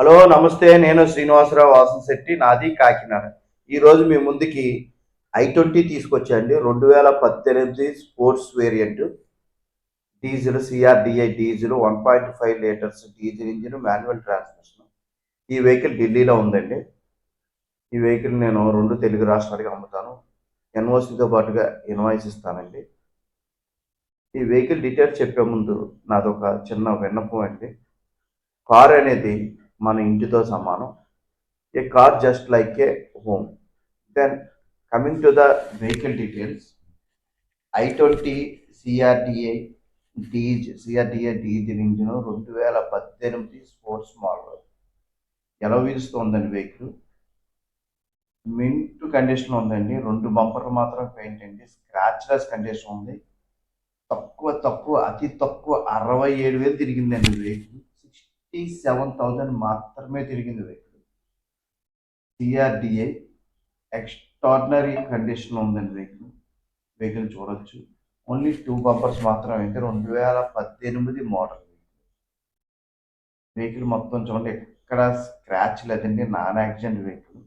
Hello నమస్తే. నేను శ్రీనివాసరావు వాసన్ శెట్టి నాది కాకినాడ. ఈరోజు మీ ముందుకి ఐ ట్వంటీ తీసుకొచ్చాండి రెండు వేల పద్దెనిమిది sports variant. Diesel CRDi diesel one point five litres diesel engine manual transmission. ఈ వెహికల్ ఢిల్లీలో ఉందండి. ఈ వెహికల్ నేను రెండు తెలుగు రాష్ట్రాలకి అమ్ముతాను. ఎన్ఓసితో పాటుగా ఇన్వాయిస్ ఇస్తానండి. ఈ వెహికల్ డీటెయిల్స్ చెప్పే ముందు నాదొక చిన్న విన్నపం అండి. కార్ అనేది మన ఇంటితో సమానం. A car just like a home then coming to the vehicle details I twenty CRDi diesel CRDi diesel engine రెండు వేల పద్దెనిమిది స్పోర్ట్స్ మోడల్ ఎలా వీలుస్తుందండి వెహికల్ మింట్ కండిషన్ ఉందండి. రెండు బంపర్లు మాత్రం పెయింట్ అండి. స్క్రాచ్లెస్ కండిషన్ ఉంది. తక్కువ తక్కువ అతి తక్కువ అరవై ఏడు వేలు తిరిగిందండి వెహికల్ ఫిఫ్టీ సెవెన్ థౌజండ్ మాత్రమే తిరిగింది వెహికల్ సిఆర్డిఏ ఎక్స్ట్రాడినరీ కండిషన్ ఉందండి వెహికల్ వెహికల్ చూడొచ్చు. ఓన్లీ టూ బంపర్స్ మాత్రమే అయితే రెండు వేల పద్దెనిమిది మోడల్ వెహికల్ మొత్తం చూడండి ఎక్కడ స్క్రాచ్ లేదండి నాన్ యాక్సిడెంట్ వెహికల్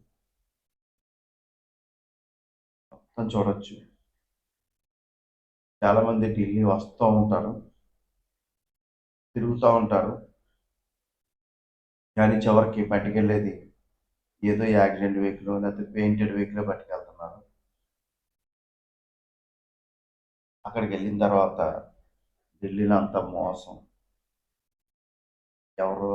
మొత్తం చూడొచ్చు. చాలామంది ఢిల్లీ వస్తూ ఉంటారు. తిరుగుతూ ఉంటారు. కానీ చివరికి పట్టుకెళ్ళేది ఏదో యాక్సిడెంట్ వెహికల్ లేకపోతే పెయింటెడ్ వెహికల్ పట్టుకెళ్తున్నారు. అక్కడికి వెళ్ళిన తర్వాత ఢిల్లీలో అంత మోసం. ఎవరో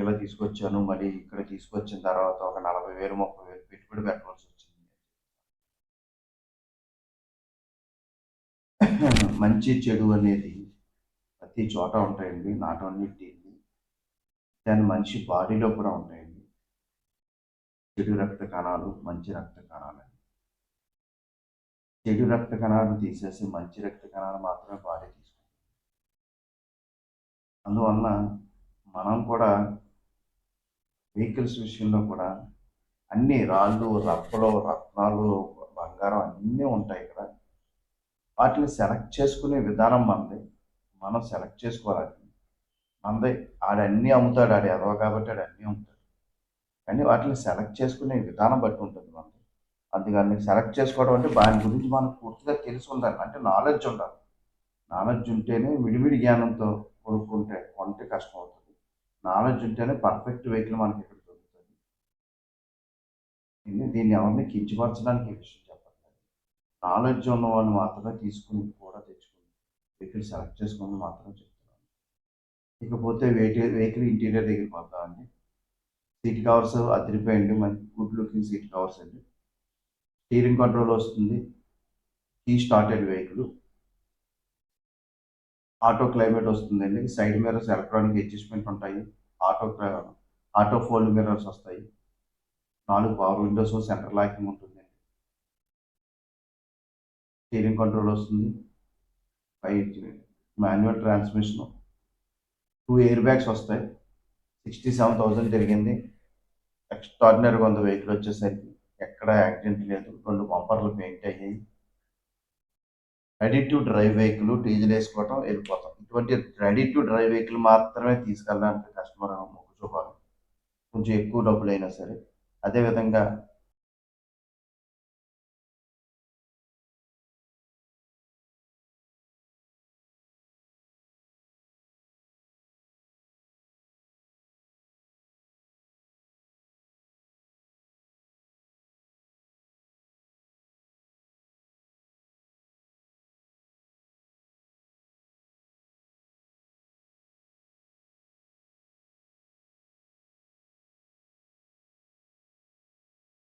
ఇలా తీసుకొచ్చాను మళ్ళీ ఇక్కడ తీసుకొచ్చిన తర్వాత ఒక నలభై వేలు ముప్పై వేలు పెట్టుబడి పెట్టవలసి వచ్చింది. మంచి చెడు అనేది ప్రతి చోట ఉంటాయండి. Not only Delhi. దాని మనిషి బాడీలో కూడా ఉంటాయండి. చెడు రక్త కణాలు మంచి రక్త కణాలు చెడు రక్త కణాలు తీసేసి మంచి రక్త కణాలు మాత్రమే బాడీ తీసుకుంటాం అందువలన మనం కూడా వెహికల్స్ విషయంలో కూడా అన్ని రాళ్ళు రప్పలు రత్నాలు బంగారం అన్నీ ఉంటాయి ఇక్కడ. వాటిని సెలెక్ట్ చేసుకునే విధానం మనది. మనం సెలెక్ట్ చేసుకోవాలి. అందే. ఆడన్నీ అమ్ముతాడు ఆడు ఎదవ కాబట్టి ఆడు అన్నీ అమ్ముతాడు. కానీ వాటిని సెలెక్ట్ చేసుకునే విధానం బట్టి ఉంటుంది మనకి అందుకని సెలెక్ట్ చేసుకోవడం అంటే దాని గురించి మనకు పూర్తిగా తెలిసి ఉండాలి. అంటే నాలెడ్జ్ ఉండాలి. నాలెడ్జ్ ఉంటేనే విడివిడి జ్ఞానంతో కొనుక్కుంటే కొంటే కష్టం అవుతుంది. నాలెడ్జ్ ఉంటేనే పర్ఫెక్ట్ వెహికల్ మనకి ఇక్కడ దొరుకుతుంది. దీన్ని దీన్ని ఎవరిని కించపరచడానికి ఈ విషయం చెప్పట్లేదు. నాలెడ్జ్ ఉన్న వాళ్ళు మాత్రమే తీసుకుని కూడా తెచ్చుకుని వెహికల్ సెలెక్ట్ చేసుకుని మాత్రమే చెప్తున్నాను ఇకపోతే వెహికల్ వెహికల్ ఇంటీరియర్ దగ్గరికి వద్దామండి సీట్ కవర్స్ అదిరిపోయండి మంచి గుడ్ లుకింగ్ సీట్ కవర్స్ అండి. స్టీరింగ్ కంట్రోల్ వస్తుంది. Key started vehicle. Auto climate వస్తుందండి. సైడ్ మిర్రర్స్ ఎలక్ట్రానిక్ అడ్జస్ట్మెంట్ ఉంటాయి. ఆటో ఆటో ఫోల్డ్ మిర్రర్స్ వస్తాయి. నాలుగు పవర్ విండోస్ సెంటర్ లాకింగ్ ఉంటుంది. స్టీరింగ్ కంట్రోల్ వస్తుంది. పై manual transmission two air bags వస్తాయి. సిక్స్టీ సెవెన్ థౌజండ్ జరిగింది ఎక్స్ట్రాడినరీగా ఉంది వెహికల్ వచ్చేసరికి. ఎక్కడ యాక్సిడెంట్ లేదు. రెండు బంపర్లు పెయింట్ అయ్యాయి. Ready to drive vehicle diesel వేసుకోవటం వెళ్ళిపోతాం. ఇటువంటి రెడీ టు డ్రైవ్ వెహికల్ మాత్రమే తీసుకెళ్ళడానికి కస్టమర్ మొగ్గు చూపాలి. కొంచెం ఎక్కువ డబ్బులు అయినా సరే. అదేవిధంగా